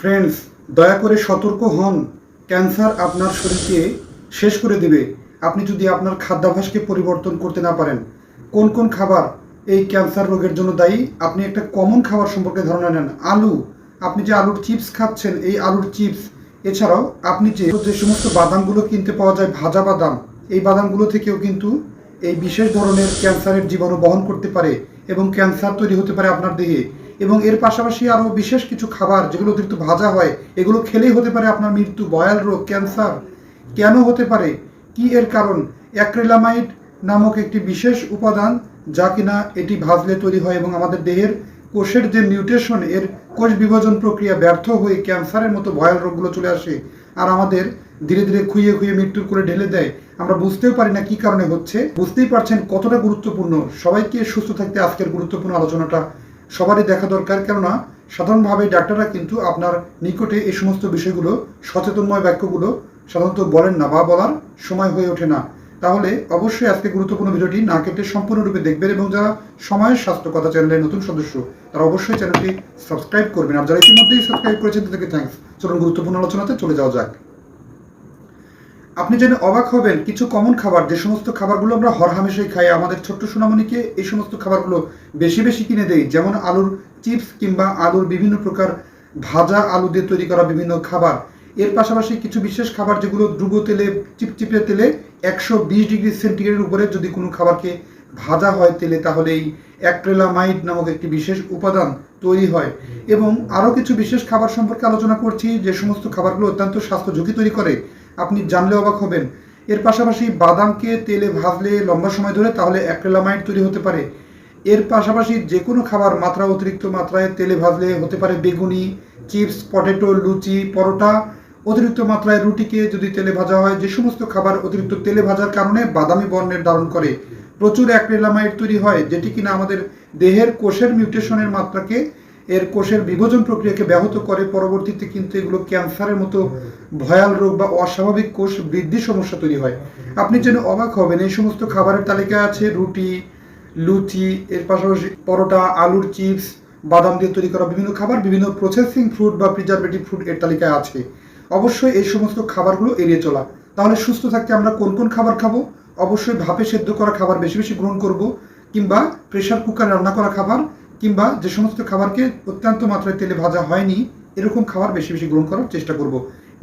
Friends দয়া করে সতর্ক হন। ক্যান্সার আপনার শরীরকে শেষ করে দিবে। আপনি যদি আপনার খাদ্যাভ্যাসকে পরিবর্তন করতে না পারেন, কোন কোন খাবার এই ক্যান্সার রোগের জন্য দায়ী? আপনি একটা কমন খাবার সম্পর্কে ধারণা নেন। আলু। আপনি যে আলুর চিপস খাচ্ছেন, এই আলুর চিপস এছাড়াও আপনি যে যে সমস্ত বাদামগুলো কিনতে পাওয়া যায়, ভাজা বাদাম, এই বাদামগুলো থেকেও কিন্তু এই বিশেষ ধরনের ক্যান্সারের জীবাণু বহন করতে পারে এবং ক্যান্সার তৈরি হতে পারে আপনার দেহে। এবং এর পাশাপাশি আরও বিশেষ কিছু খাবার যেগুলো অতিরিক্ত ভাজা হয়, এগুলো খেলেই হতে পারে আপনার মৃত্যু, বয়াল রোগ, ক্যান্সার। কেন হতে পারে? কি এর কারণ? অ্যাক্রিলামাইড নামক একটি বিশেষ উপাদান যা কিনা এটি ভাজলে তৈরি হয় এবং আমাদের দেহের কোষের যে মিউটেশন, এর কোষ বিভাজন প্রক্রিয়া ব্যর্থ হয়ে ক্যান্সারের মতো ভয়াল রোগগুলো চলে আসে আর আমাদের ধীরে ধীরে খুঁয়ে খুঁয়ে মৃত্যুর করে ঢেলে দেয়। আমরা বুঝতেও পারি না কি কারণে হচ্ছে। বুঝতেই পারছেন কতটা গুরুত্বপূর্ণ। সবাইকে সুস্থ থাকতে আজকের গুরুত্বপূর্ণ আলোচনাটা সবারই দেখা দরকার, কেননা সাধারণভাবে ডাক্তাররা কিন্তু আপনার নিকটে এই সমস্ত বিষয়গুলো, সচেতনময় বাক্যগুলো সাধারণত বলেন না বা বলার সময় হয়ে ওঠে না। তাহলে অবশ্যই আজকে গুরুত্বপূর্ণ ভিডিওটি না কেটে সম্পূর্ণরূপে দেখবেন এবং যারা সময়ের স্বাস্থ্য কথা চ্যানেলের নতুন সদস্য, তারা অবশ্যই চ্যানেলটি সাবস্ক্রাইব করবেন। আর যারা ইতিমধ্যেই সাবস্ক্রাইব করেছেন, তাদেরকে থ্যাঙ্কস চলুন গুরুত্বপূর্ণ আলোচনাতে চলে যাওয়া যাক। আপনি জেনে অবাক হবেন, কিছু কমন খাবার, যে সমস্ত খাবারগুলো আমরা হরহামেশাই খাই, আমাদের ছোট্ট সোনামণিকে এই সমস্ত খাবারগুলো বেশি বেশি কিনে দেই। যেমন আলুর চিপস কিংবা আলুর বিভিন্ন প্রকার ভাজা আলু দিয়ে তৈরি করা বিভিন্ন খাবার। এর পাশাপাশি কিছু বিশেষ খাবার যেগুলো ডুবো তেলে, চিপচিপে তেলে, একশো বিশ ডিগ্রি সেন্টিগ্রেডের উপরে যদি কোনো খাবারকে ভাজা হয় তেলে, তাহলে এই অ্যাক্রেলামাইড নামক একটি বিশেষ উপাদান তৈরি হয়। এবং আরও কিছু বিশেষ খাবার সম্পর্কে আলোচনা করছি, যে সমস্ত খাবারগুলো অত্যন্ত স্বাস্থ্য ঝুঁকি তৈরি করে। আপনি জানলে অবাক হবেন। এর পাশাপাশি বাদামকে তেলে ভাজলে লম্বা সময় ধরে তাহলে অ্যাক্রেলামাইড তৈরি হতে পারে। এর পাশাপাশি যে কোনো খাবার মাত্রা অতিরিক্ত মাত্রায় তেলে ভাজলে হতে পারে বেগুনি, চিপস, পটেটো, লুচি, পরোটা। অতিরিক্ত মাত্রায় রুটিকে যদি তেলে ভাজা হয়, যে সমস্ত খাবার অতিরিক্ত তেলে ভাজার কারণে বাদামি বর্ণের ধারণ করে। প্রচুর অ্যাক্রেলামাইড তৈরি হয়, যেটি কিনা আমাদের দেহের কোষের মিউটেশনের মাত্রাকে এর কোষের বিভাজন প্রক্রিয়াকে ব্যাহত করে। পরবর্তীতে কিন্তু এগুলো ক্যান্সারের মতো ভয়াল রোগ বা অস্বাভাবিক কোষ বৃদ্ধি সমস্যা তৈরি হয়। আপনি যেন অবাক হবেন, এই সমস্ত খাবারের তালিকায় আছে রুটি, লুচি, এর পাশাপাশি পরোটা, আলুর চিপস, বাদাম দিয়ে তৈরি করা বিভিন্ন খাবার, বিভিন্ন প্রসেসিং ফ্রুট বা প্রিজারভেটিভ ফ্রুট এর তালিকায় আছে। অবশ্যই এই সমস্ত খাবারগুলো এড়িয়ে চলা। তাহলে সুস্থ থাকতে আমরা কোন কোন খাবার খাব? অবশ্যই ভাপে সেদ্ধ করা খাবার বেশি বেশি গ্রহণ করব, কিংবা প্রেশার কুকারে রান্না করা খাবার কিংবা যে সমস্ত খাবারকে অত্যন্ত মাত্রায় তেলে ভাজা হয়নি, এরকম খাবার বেশি বেশি গ্রহণ করার চেষ্টা করব।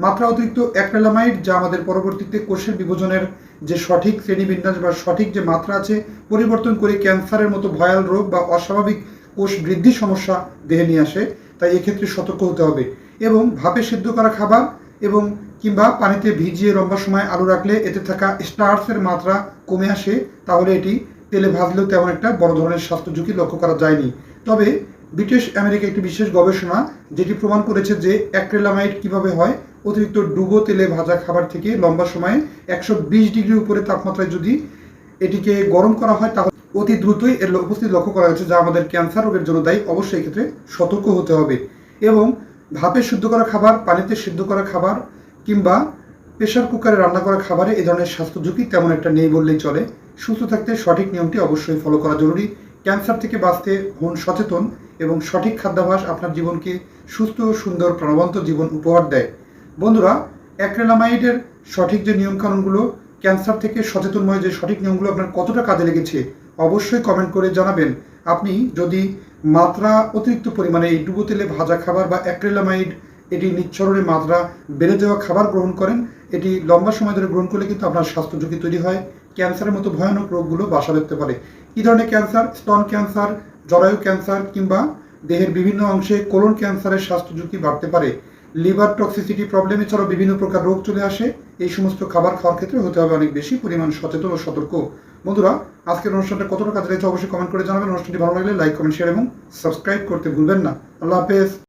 মাত্রা অতিরিক্ত অ্যাক্রেলামাইড, যা আমাদের পরবর্তীতে কোষের বিভাজনের যে সঠিক শ্রেণীবিন্যাস বা সঠিক যে মাত্রা আছে, পরিবর্তন করে ক্যান্সারের মতো ভয়াল রোগ বা অস্বাভাবিক কোষ বৃদ্ধি সমস্যা দেহে নিয়ে আসে, তাই এক্ষেত্রে সতর্ক হতে হবে। এবং ভাপে সিদ্ধ করা খাবার এবং কিংবা পানিতে ভিজিয়ে লম্বা সময় আলু রাখলে এতে থাকা স্টার্সের মাত্রা কমে আসে, তাহলে এটি তেলে ভাজলেও তেমন একটা বড় ধরনের স্বাস্থ্য ঝুঁকি লক্ষ্য করা যায়নি। তবে ব্রিটিশ আমেরিকা একটি বিশেষ গবেষণা যেটি প্রমাণ করেছে যে অ্যাক্রেলামাইড কীভাবে হয়, অতিরিক্ত ডুবো তেলে ভাজা খাবার থেকে লম্বা সময়ে একশো বিশ ডিগ্রি উপরে তাপমাত্রায় যদি এটিকে গরম করা হয়, তাহলে অতি দ্রুতই এর উপস্থিতি লক্ষ্য করা হয়েছে যা আমাদের ক্যান্সার রোগের জন্য দায়ী। অবশ্যই এক্ষেত্রে সতর্ক হতে হবে এবং ভাপে সিদ্ধ করা খাবার, পানিতে সিদ্ধ করা খাবার কিংবা প্রেশার কুকারে রান্না করা খাবারে এ ধরনের স্বাস্থ্য ঝুঁকি তেমন একটা নেই বললেই চলে। সুস্থ থাকতে সঠিক নিয়মটি অবশ্যই ফলো করা জরুরি। ক্যান্সার থেকে বাঁচতে হন সচেতন এবং সঠিক খাদ্যাভ্যাস আপনার জীবনকে সুস্থ সুন্দর প্রাণবন্ত জীবন উপহার দেয়। বন্ধুরা, অ্যাক্রেলামাইডের সঠিক যে নিয়মকানুনগুলো, ক্যান্সার থেকে সচেতনময় যে সঠিক নিয়মগুলো আপনার কতটা কাজে লেগেছে, অবশ্যই কমেন্ট করে জানাবেন। আপনি যদি মাত্রা অতিরিক্ত পরিমাণে এই ডুবো তেলে ভাজা খাবার বা অ্যাক্রেলামাইড এটি নিচ্ছরণের মাত্রা বেড়ে যাওয়া খাবার গ্রহণ করেন। এটি লম্বা সময় ধরে গ্রহণ করলে কিন্তু আপনার স্বাস্থ্য ঝুঁকি তৈরি হয়। ক্যান্সারের মতো ভয়ানক রোগগুলো বাসা বাঁধতে পারে। কী ধরনের ক্যান্সার? স্তন ক্যান্সার, জরায়ু ক্যান্সার কিংবা দেহের বিভিন্ন অংশে কোলন ক্যান্সারের স্বাস্থ্য ঝুঁকি বাড়তে পারে। লিভার টক্সিসিটি প্রবলেম এছাড়াও বিভিন্ন প্রকার রোগ চলে আসে। এই সমস্ত খাবার খাওয়ার ক্ষেত্রে হতে হবে অনেক বেশি পরিমাণ সচেতন ও সতর্ক। বন্ধুরা, আজকের অনুষ্ঠানটা কতটা কাজে লেগেছে অবশ্যই কমেন্ট করে জানাবেন। অনুষ্ঠানটি ভালো লাগলে লাইক, কমেন্ট, শেয়ার এবং সাবস্ক্রাইব করতে ভুলবেন না। আল্লাহ হাফেজ।